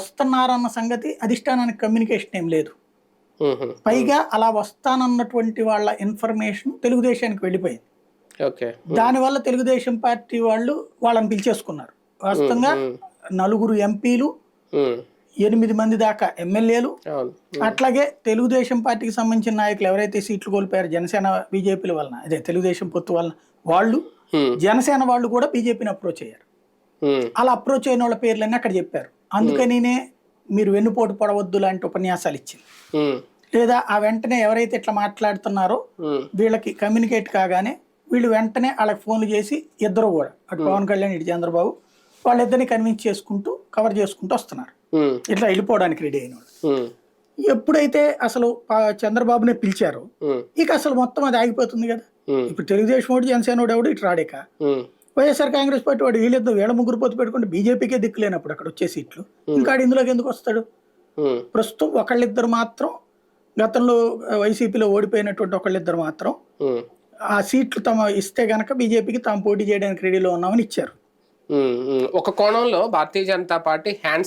వస్తున్నారన్న సంగతి అధిష్టానానికి కమ్యూనికేషన్ ఏం లేదు. పైగా అలా వస్తానన్నటువంటి వాళ్ళ ఇన్ఫర్మేషన్ తెలుగుదేశానికి వెళ్ళిపోయింది. దానివల్ల తెలుగుదేశం పార్టీ వాళ్ళు వాళ్ళని పిలిచేసుకున్నారు. వాస్తవంగా నలుగురు ఎంపీలు. ఎనిమిది మంది దాకా ఎమ్మెల్యేలు అట్లాగే తెలుగుదేశం పార్టీకి సంబంధించిన నాయకులు ఎవరైతే సీట్లు కోల్పోయారో జనసేన బీజేపీల వలన అదే తెలుగుదేశం పొత్తు వలన వాళ్ళు. జనసేన వాళ్ళు కూడా బీజేపీని అప్రోచ్ అయ్యారు. అలా అప్రోచ్ అయిన వాళ్ళ పేర్లన్నీ అక్కడ చెప్పారు. అందుకనినే మీరు వెన్నుపోటు పడవద్దు లాంటి ఉపన్యాసాలు ఇచ్చింది. లేదా ఆ వెంటనే ఎవరైతే ఇట్లా మాట్లాడుతున్నారో. వీళ్ళకి కమ్యూనికేట్ కాగానే వీళ్ళు వెంటనే వాళ్ళకి ఫోన్లు చేసి ఇద్దరు కూడా అటు పవన్ కళ్యాణ్ ఇటు చంద్రబాబు వాళ్ళిద్దరిని కన్విన్స్ చేసుకుంటూ కవర్ చేసుకుంటూ వస్తున్నారు. ఇట్లా వెళ్ళిపోవడానికి రెడీ అయిన వాళ్ళు. ఎప్పుడైతే అసలు చంద్రబాబునే పిలిచారో. ఇక అసలు మొత్తం అది ఆగిపోతుంది కదా. ఇప్పుడు తెలుగుదేశం వాడు జనసేన వాడు ఎవడు ఇటు రాడేక. వైఎస్ఆర్ కాంగ్రెస్ పార్టీ వాడు వీళ్ళిద్దరు వీళ్ళ ముగ్గురు పొత్తు పెట్టుకుంటే బీజేపీకే దిక్కు లేనప్పుడు అక్కడ వచ్చే సీట్లు ఇంకా ఇందులోకి ఎందుకు వస్తాడు. ప్రస్తుతం ఒకళ్ళిద్దరు మాత్రం గతంలో వైసీపీలో ఓడిపోయినటువంటి ఒకళ్ళిద్దరు మాత్రం. ఆ సీట్లు తమ ఇస్తే గనక బీజేపీకి తాము పోటీ చేయడానికి రెడీలో ఉన్నామని ఇచ్చారు. ఒక కోణంలో భారతీయ జనతా పార్టీ హ్యాండ్